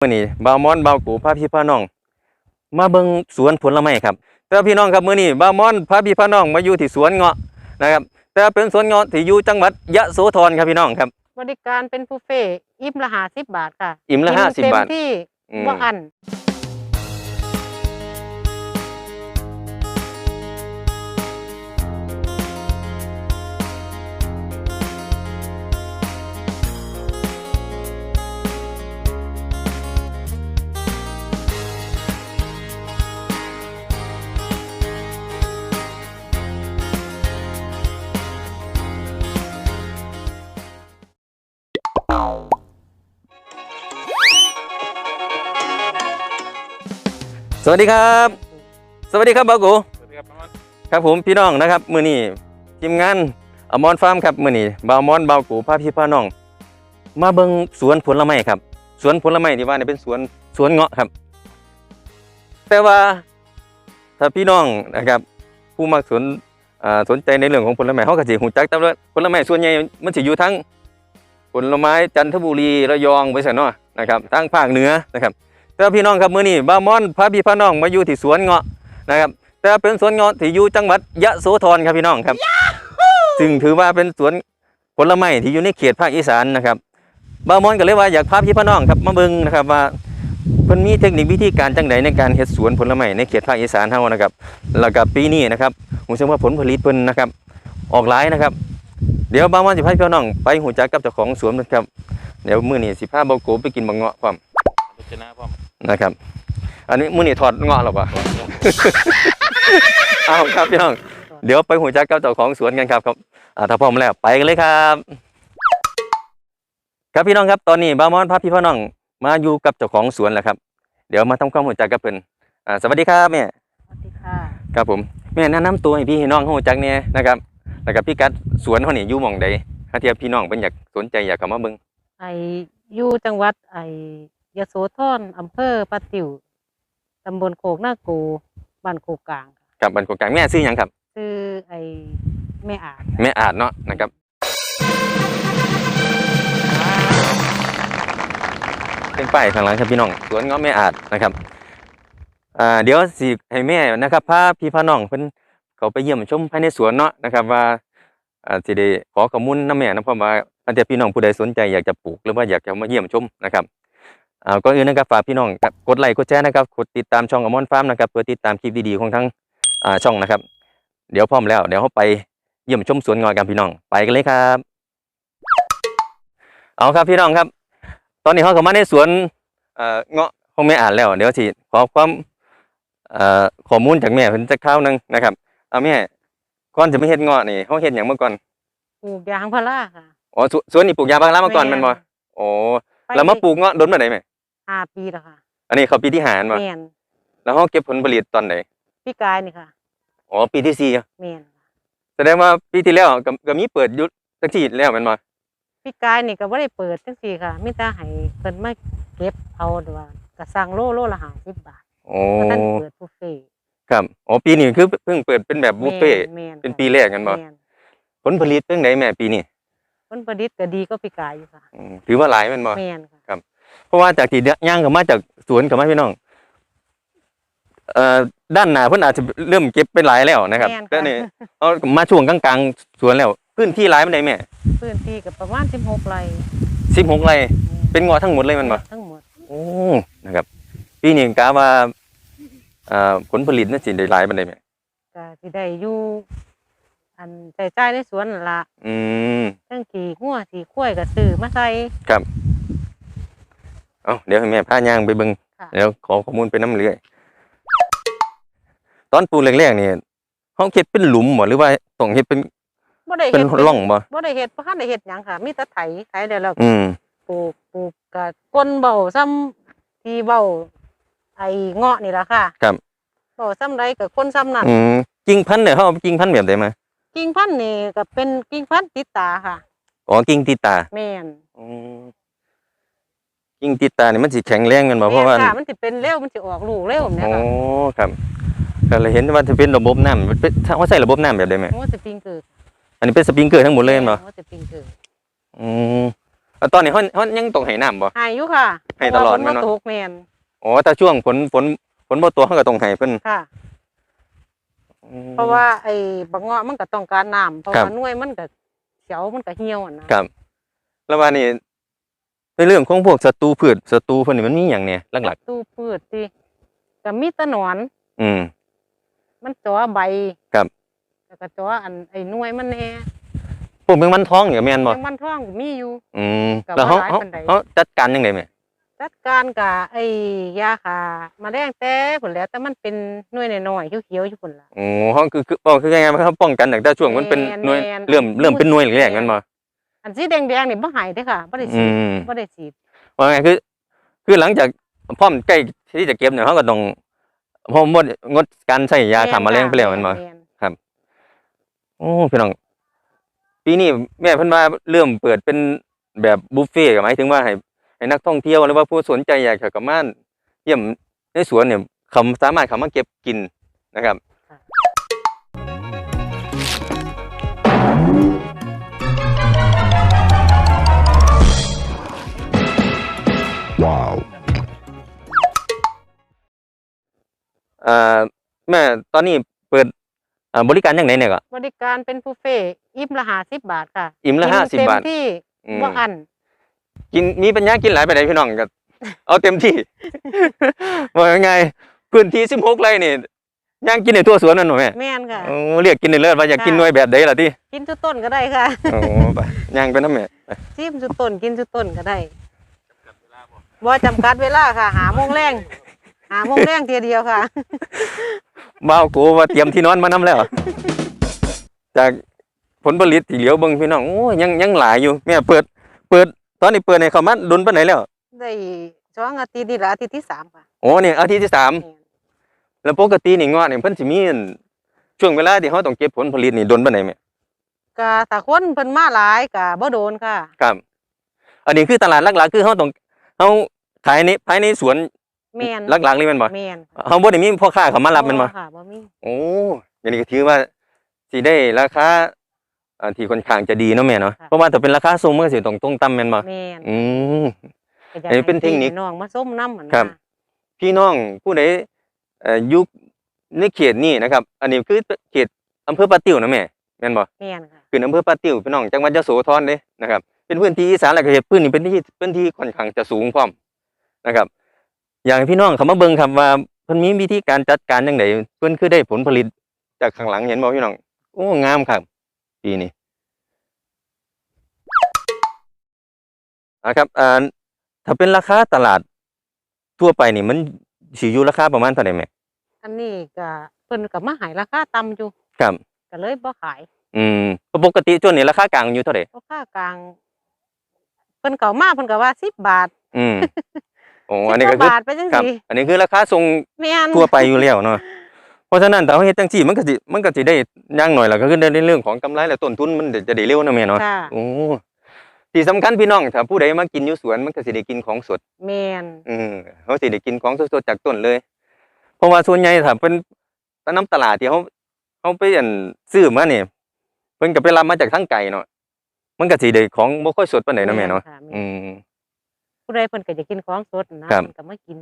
มื่อนี้บ่าวมอนบ่าวกูพาพี่พาน้อง มาเบิ่งสวนผลไม้ครับ แต่ว่าพี่น้องครับมื้อนี้บ่าวมอนพาพี่พาน้องมาอยู่ที่สวนเงาะนะครับ แต่ว่าเป็นสวนเงาะที่อยู่จังหวัดยะโสธรครับพี่น้องครับ บริการเป็นบุฟเฟ่ต์อิ่มละห้าสิบบาทค่ะอิ่มละกิน50เต็มบาทที่อืมว่าอัน สวัสดีครับ สวัสดีครับบ่าวกูสวัสดีครับน้องมันครับผมพี่น้องนะครับมื้อนี้ทีมงานอมรฟาร์มครับมื้อนี้บ่าวมอนบ่าวกูพาพี่พาน้อง มาเบิ่งสวนผลไม้ครับ สวนผลไม้ที่ว่าเนี่ยเป็นสวนสวนเงาะครับ แต่ว่าถ้าพี่น้องนะครับผู้มักสนอ่าสนใจในเรื่องของผลไม้เขาก็สิฮู้จักแต่ว่าผลไม้ส่วนใหญ่มันสิอยู่ทั้งผลไม้จันทบุรีระยองไปซะเนาะนะครับทางภาคเหนือนะครับ แต่พี่น้องครับมื้อนี้บ่ามอนพาพี่พาน้องมาอยู่ที่สวนเงาะนะครับ แต่เป็นสวนเงาะที่อยู่จังหวัดยะโสธรครับพี่น้องครับ ซึ่งถือว่าเป็นสวนผลไม้ที่อยู่ในเขตภาคอีสานนะครับบามอนก็เลยว่าอยากพาพี่พ่อน้องครับมาเบิ่งนะครับว่าเพิ่นมีเทคนิควิธีการจังใดในการเฮ็ดสวนผลไม้ในเขตภาคอีสานเฮานะครับ แล้วก็ปีนี้นะครับผมเชื่อว่าผลผลิตเพิ่นนะครับ ออกหลายนะครับ เดี๋ยวบามอนสิพาพี่พ่อน้องไปหูจักกับเจ้าของสวนนะครับ เดี๋ยวมื้อนี้สิพาเบาโกไปกินบักเงาะพร้อม รจนาพ่อมนะครับ อันนี้มื้อนี้ถอดเงาะหรอปะเอาครับพี่น้อง เดี๋ยวไปหูจักกับเจ้าของสวนกันครับครับอ่าถ้าพร้อมแล้วไปกันเลยครับ ครับพี่น้องครับตอนนี้บาวมอนพาพี่พ่อน้องมาอยู่กับเจ้าของสวนแล้วครับ เดี๋ยวมาทำความรู้จักกับเพิ่นอ่าสวัสดีครับแม่สวัสดีค่ะครับผมแม่แนะนำตัวให้พี่ให้น้องรู้จักเนี่ยนะครับแล้วก็พี่กัดสวนเขานี่อยู่หม่องใดถ้าเทียบพี่น้องเป็นอยากสนใจอยากเข้ามาเบิ่งไออยู่จังหวัดไอ ยโสธรอำเภอปะติวตำบลโคกหน้ากูบ้านโคกกลางค่ะกับบันกกลางแม่ซื้อหยังครับชื่อไอแม่อาจแม่อาจเนาะนะครับเป็นป้ายข้างหลังครับพี่น้องสวนเงาะแม่อาจนะครับอ่าเดี๋ยวสิให้แม่นะครับพาพี่พาน้องเพิ่นเขาไปเยี่ยมชมภายในสวนเนาะนะครับว่าอ่าสิได้ขอข้อมูลนํแม่นะเพราะว่าอันเดียพี่น้องผู้ใดสนใจอยากจะปลูกหรือว่าอยากจะมาเยี่ยมชมนะครับ อ่าก่อนอื่นนะครับฝากพี่น้องครับกดไลค์กดแชร์นะครับกดติดตามช่องอมอนฟาร์มนะครับเพื่อติดตามคลิปดีๆของทั้งอ่าช่องนะครับ เดี๋ยวพร้อมแล้วเดี๋ยวเราไปเยี่ยมชมสวนงอยกันพี่น้องไปกันเลยครับ เอาครับพี่น้องครับ ตอนนี้เขาเข้ามาในสวนเอ่อเงาะของแม่อ่านแล้ว เดี๋ยวสิขอความเอ่อข้อมูลจากแม่เพิ่นจักคราวหนึงนะครับเอาแม่ก่อนจะไม่เฮ็ดเงาะนี่เขาเฮ็ดหยังมาก่อนปลูกยางพาราค่ะอ๋อสวนสวนนี่ปลูกยางพารามาก่อนแมันบ่โอ้ไปแล้วมาปลูกเงาะดนมาไหนแม่ ห้าปีแล้วค่ะ อันนี้เขาปีที่ห้าแม่นบ่แมนแล้วเขาเก็บผลผลิตตอนไหนพี่กายนี่ค่ะอ๋อปีที่สี่แมนแสดงว่าปีที่แล้วก็ก็มีเปิดอยุทจักทีแล้วแม่นบ่พี่กายนี่ก็บ่ได้เปิดจังซี่ค่ะมิแต่ให้เพิ่นมาเก็บเอาแต่ว่าก็สั่งโลโลละ50บาทโอ้เพราะท่านเปิดบุฟเฟ่ต์ครับอ๋อปีนี้คือเพิ่งเปิดเป็นแบบบุฟเฟ่ต์แม่ๆเป็นค่ะปีแรกกันบ่แม่นผลผลิตเป็นไงแม่ปีนี้ผลผลิตก็ดีก็ปีกายอยู่ค่ะอืมถือว่าหลายแมันบ่ แม่นค่ะ เพราะว่าจากที่ย่างก็มาจากสวนก็มาพี่น้องเอ่อด้านหน้าเพิ่นอาจจะเริ่มเก็บไปหลายแล้วนะครับแม่นแต่ค่ะนี่เอามาช่วงกลางๆสวนแล้วพื้นที่หลายปานใดแม่พื้นที่ก็ประมาณ16ไร่16ไร่เป็นงอทั้งหมดเลยแมันบ่ทั้งหมดโอ้นะครับปีนี้กะว่าเอ่อผลผลิตน่าสิได้หลายปานใดแม่ก็สิได้อยู่อันใส่ใจายในสวนนั่นล่ะอืม ทั้งขี่หัวขี่ข้วยก็ซื้อมาใส่ เอาเดี๋ยวให้แม่พาย่างไปเบิ่งค่ะ เดี๋ยวขอข้อมูลไปน้ำเรื่อย ตอนปลูกแรกๆนี่เฮาเฮ็ดเป็นหลุมบ่หรือว่าต้องเฮ็ดเป็นบ่ได้เป็เฮ็นดร่องบ่บ่ได้เฮ็ดบ่ทันได้เฮ็ดหยังค่ะ มีแต่ไถไถแล้วเราอืม ปลูกปลูกก็ก้นเบาซ้ำที่เบาไอ้เงาะนี่ล่ะค่ะครับ เบาซ้ำใดก็คนซ้ำนั่นอืมกิ่งพันธุ์เนี่ยเขาเอากิ่งพันธุ์แบบใดมากิ่งพันธุ์นี่ก็เป็นกิ่งพันธุ์ติดตาค่ะ อ๋อกิ่งติดตาแม่นอืม กิ่งติดตานี่มันสิแข็งแรงกันบ่เพราะว่าแม่นค่ะมันสิเป็นเร็วมันสิออกลูกเร็วเนี่ยโอ้ค่ะครับก็เลยเห็นว่าจะเป็นระบบน้ำมันเป็นถ้าว่าใส่ระบบน้ำแบบใดไหมมันสิปิงเกิดอันนี้เป็นสปริงเกอร์ทั้งหมดเลยแม่นบ่มันสิปิงเกิดอืมแล้วตอนนี้เฮาเฮายังต้องให้น้ำบ่ หายอยู่ค่ะให้ตลอดเพแม่ราะนว่าเนาะฝนบ่ตกแม่นอ๋อแต่ช่วงฝนฝนฝนบ่ตัวเฮาก็ต้องให้เพิ่นค่ะ อืม เพราะว่าไอ้บักเงาะมันก็ต้องการน้ำเพราะครับ ว่าหน่วยมันก็เขียวมันก็เหี่ยวอะนะครับ แล้วว่านี่ ในเรื่องของพวกศัตรูพืชศัตรูเพิ่นนี่มันมีหยังเนี่ยหลักตู้พืชที่ก็มีแตะหนอนๆอืม มันจ่อใบครับ แล้วก็จ่ออันไอ้หน่วยมันแน่พวกแมงมันทองเนี่ยแม่นบ่แมงมันท่องก็มีอยู่ อืมก็แล้วเฮาบ่หลายเฮาปานใดเฮาจัดการยังไงแม่จัดการกับไอ้ยาค่ะมาแดงแต่ผลแหล้วแต่มันเป็นหน่วยน้อยๆเขียวๆอยู่พุ่นล่ะโอ้เฮาคือคือบ่คือยังไงมันเฮาป้องกันตั้งแต่ช่วงมันเป็นแม่นหน่วยแม่นเริ่มเริ่มเป็นหน่วยแรกๆแม่นบ่ อันสีแดงๆนี่บ่หายเด้อค่ะบ่ได้อืฉีดมบ่ได้ฉีดว่าไงคือ คือหลังจากพร้อมใกล้ที่จะเก็บเนี่ยเฮาก็ต้องพอหมดงดการใช้ยาฆ่าแมลงไปแล้วแม่นบ่ม่นโอ้พี่น้องปีนี้แม่เพิ่นว่าเริ่มเปิดเป็นแบบบุฟเฟ่ต์ก็หมายถึงว่าให้ให้นักท่องเที่ยวหรือว่าผู้สนใจอยากจะกลับมาเยี่ยมในสวนเนี่ยเขาสามารถเข้ามาเก็บกินนะครับ อ่าแม่ตอนนี้เปิดอ่าบริการยังไงเนี่ยก็ บริการเป็นบุฟเฟ่ต์อิ่มละ50บาทค่ะอิ่มละกินห้าสิบบาทเต็มที่อืมบ่อันกินมีปัญญากินหลายไปไหนใดพี่น้องก็ เอาเต็มที่ ว่ายังไงพื้นที่สิบหกไร่นี่ย่างกินในทั่วสวนนั่นหนูแม่แม่นค่ะ โอ้เรียกกินในเลิศว่าอยากกินค่ะหน่วยแบบใดล่ะที่กินทุกต้นก็ได้ค่ะโอ้ไปย่างไปน้ำแม่ซิมทุกต้นกินทุกต้นก็ได้บ่จำกัดเวลาค่ะหาโมงแรง หาโมงแรงเทียเดียวค่ะบ้าวกูว่าเตรียมที่นอนมานำแล้ว จากผลผลิตที่เหลียวเบิ่งพี่น้องโอ้ยยังยังหลายอยู่แม่เปิด เปิด ตอนนี้เปิดในเขามาดุนปานไหนแล้วได้สองอาทิตย์นี่ละอาทิตย์ที่สามค่ะโอ้เนี่ยอาทิตย์ที่สามแม่นแล้วปกตินี่เงาะนี่เพิ่นสิมีอั่นช่วงเวลาที่เขาต้องเก็บผลผลิตนี่ดนปานไหนแม่ก็ถ้าคนเพิ่นมาหลายก็บ่โดนค่ะ ครับ อันนี้คือตลาดหลักๆคือเขาต้องเขาขายในภายในสวน แม่นหลักๆนี่แม่นบ่แม่นค่ะเขาบ่ได้มีพ่อค้าเขามารับแม่นบ่ค่ะบ่มีโอ้อย่างนี้ก็ถือว่าสิได้ราคาอ่าที่ค่อนข้างจะดีเนาะแม่เนาะเพราะว่าถ้าเป็นราคาสูงมันก็สิต้องตรงต่ำแม่นบ่แม่นอืม ก็อยากอันนี้เป็นให้เทคนิคพี่น้องมาส้มน้ำเหมือนครับพี่น้องผู้ใดเอ่ออยุคในเขตนี้นะครับ อันนี้คือเขตอำเภอปะติ้วนะแม่แม่นบ่ แม่นค่ะคืออำเภอปะติ้วพี่น้องจังหวัดยโสธรเด้นะครับเป็นพื้นที่อีสานแล้วก็เขตพื้นนี่เป็นที่พื้นที่ค่อนข้างจะสูงพร้อมนะครับ อยากให้พี่น้องเขามาเบิ่งครับว่าเพิ่นมีวิธีการจัดการจังไดเพิ่นคือได้ผลผลิตจากข้างหลังเห็นบ่พี่น้องโอ้งามครับปีนี้อ่าครับอ่าถ้าเป็นราคาตลาดทั่วไปนี่มันสิอยู่ราคาประมาณเท่าไหร่แม่อันนี้ก็เพิ่นก็มาใหายราคาต่ำอยู่ครับก็เลยบ่ขาย อืมปกติช่วงนี้ราคากลางอยู่เท่าไหร่ราคากลางเพิ่นเก่ามาเพิ่นก็ว่า10บาท อืม โอ้10อันนี้ก็คือบาทไปจังครับซี่อันนี้คือราคาทรงแม่นทั่วไปอยู่แล้วเนาะเพราะฉะนั้นถ้าเราเฮ็ดจังซี่มันก็สิมันก็สิได้อย่างหน่อยแล้วก็คือในเรื่องของกำไรและต้นทุนมันจะได้เร็วนะแม่เนาะค่ะโอ้ที่สำคัญพี่น้องถ้าผู้ใดมากินอยู่สวนมันก็สิได้กินของสด แม่นอืมเขาสิได้กินของสดๆจากต้นเลย เพราะว่าส่วนใหญ่ถ้าเป็นตามน้ำตลาดที่เขาเขาไปอั่นซื้อมาเนี่ยเพิ่นก็ไปรับมาจากทางไกลเนาะมันก็สิได้ของบ่ค่อยสดปานใดเนาะแม่เนาะค่แม่อืม ผู้ใดเพิ่นก็จะกินของสดนะครับ เพิ่นก็มากิน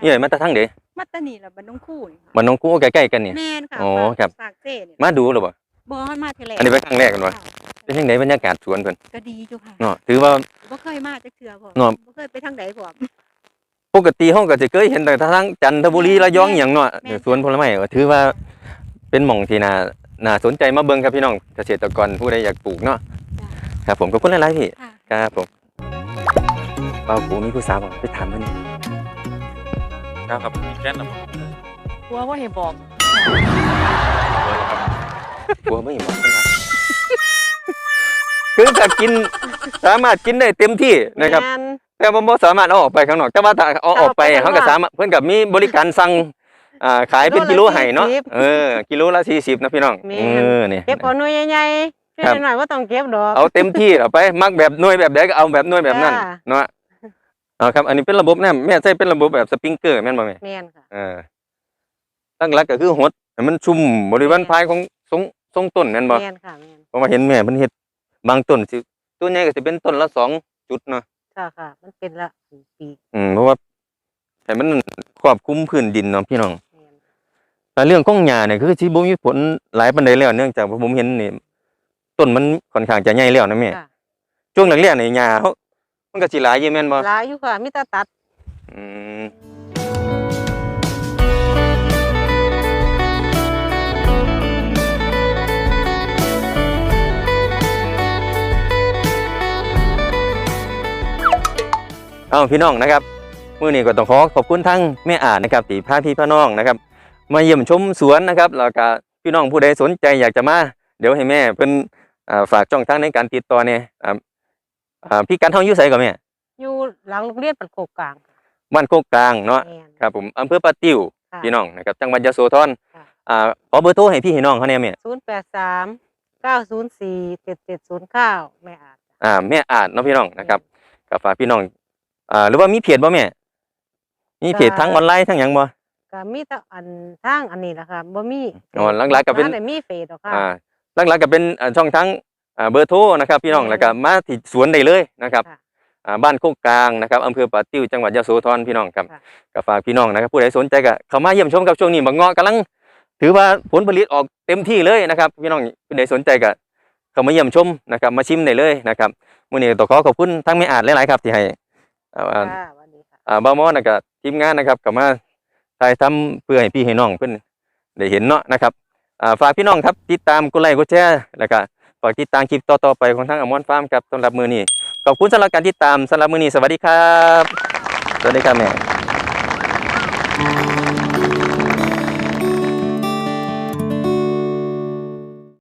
เอ้ยมาแต่ทางเดมัตตานีละบ้านน้องคู่นี่ค่ะมันน้องกูใกล้ๆกันเนี่ย แม่นค่ะอ๋อฝากครับ ฝากเจ้นี่มาดูหรือบ่บ่ให้มาทีแรกอันนี้เป็นครั้งแรกกันวะ เป็นจังไดบรรยากาศสวนเพิ่นก็ดีอยู่ค่ะเนาะถือว่า บ่เคยมาจักเทื่อพร้อมเนาะ บ่เคยไปทางใดพร้อม ปกติเฮาก็สิเคยเห็นแต่ทางจันทบุรีระยองหยังเนาะแม่น สวนผลไม้ก็ถือว่าเป็นหม่องที่น่าน่าสนใจมาเบิ่งครับพี่น้องเกษตรกรผู้ใดอยากปลูกเนาะจ้ะครับผมขอบคุณหลายๆพี่ค่ะ ครับผม เป้าปูมีผู้สาวบ่ไปถามเพิ่นครับครับมีแฟนนะผมกลัวว่าให้บอกเปิดครับกลัวบ่เห็นบ่เพิ่นว่าคือถ้ากินสามารถกินได้เต็มที่นะครับแม่นแต่ว่าบ่สามารถเอาออกไปข้างนอกแต่ว่าถ้าเอาออกไปเอาไปข้างนอกเขาก็สามารถเพิ่นก็มีบริการสั่งอ่าขายเป็นกิโลให้เนาะ40เออกิโลละ40นะพี่น้องแม่เอนอนี่เก็บเอาหน่วยใหญ่ๆช่วยครับหน่อยว่าต้องเก็บดอกเอาเต็มที่เอาไปมักแบบหน่วยแบบใดก็เอาแบบหน่วยแบบนั้นจ้าเนาะ เอาครับ อันนี้เป็นระบบน้ำแม่ใช้เป็นระบบแบบสปริงเกอร์แม่นบ่แม่แม่นค่ะเออตั้งหลักก็คือหดให้มันชุ่มบริเวณแม่นภายของทรงทรงต้นแม่นบ่แม่นค่ะแม่นเพราะว่าเห็นแม่เพิ่นเฮ็ดบางต้นสิตัวใหญ่ก็จะเป็นต้นละสองจุดเนาะค่ะค่ะ มันเป็นละปีอืมเพราะว่าให้มันครอบคลุมพื้นดินเนาะพี่น้องแม่นแต่เรื่องของหญ้าเนี่ยคือที่บ่มีผลหลายปานใดแล้วเนื่องจากว่าผมเห็นนี่ต้นมันค่อนข้างจะใหญ่แล้วนะแม่ ค่ะ ช่วงแรกๆนี่หญ้าเขา มันก็สิหลายอยู่แม่นบ่หลายอยู่ค่ะมีแต่ตัดอืมเอาพี่น้องนะครับมื้อนี้ก็ต้องขอขอบคุณทั้งแม่อาจนะครับที่พาพี่พาน้องนะครับ มาเยี่ยมชมสวนนะครับแล้วก็พี่น้องผู้ใดสนใจอยากจะมา เดี๋ยวให้แม่เพิ่นอ่าฝากช่องทางในการติดต่อเนี่ย อ่าอ่าพี่กันเฮาอยู่ไสก่อนแม่อยู่หลังโรงเรียนปันโกกกลางบ้านโคกกลางเนาะแม่น ครับผมอำเภอปะติ้วค่ะพี่น้องนะครับจังหวัดยโสธรค่ะ อ่าขอเบอร์โทรให้พี่ให้น้องเขาเนี่ยแม่ศูนย์แปดสามเก้าศูนย์สี่เจ็ดเจ็ดศูนย์เก้าแม่อาจอ่าแม่อาจเนาะพี่น้องนะครับก็ฝากพี่น้องอ่าหรือว่ามีเพจบ่แม่มีเพจทั้งออนไลน์ทั้งหยังบ่ ก็มีแต่อันทางอันนี้แหละค่ะบ่มีอ๋อหลักๆก็เป็นบ้าไหมีเฟซหรอกค่ะ อ่าหลักๆก็เป็นอ่าช่องทาง อ่าเบอร์โทรนะครับพี่น้องอืมแล้วก็มาที่สวนได้เลยนะครับค่ะอ่าบ้านโคกกลางนะครับอำเภอปะติ้วจังหวัดยโสธรพี่น้องครับค่ะก็ฝากพี่น้องนะครับผู้ใดสนใจก็เข้ามาเยี่ยมชมกับช่วงนี้บางเงาะกำลัง ถือว่าผลผลิตออกเต็มที่เลยนะครับ พี่น้องผู้ใดสนใจก็เข้ามาเยี่ยมชมนะครับ มาชิมได้เลยนะครับมื้อนี้ต้องขอขอบคุณทั้งแม่อาจหลายๆครับ ที่ให้อ่าค่ะสวัสดีค่ะอ่าบ้าวมอนะครับทีมงานนะครับเข้ามาถ่ายทำเพื่อให้พี่ให้น้องเพิ่นได้เห็นเนาะนะครับอ่าฝากพี่น้องครับติดตามกดไลค์กดแชร์แล้วก็ ฝากติดตามคลิปต่อๆไปของทั้งอมอนฟาร์มครับสำหรับมือนี้ขอบคุณสำหรับการติดตามสำหรับมือนี้สวัสดีครับ สวัสดีครับแม่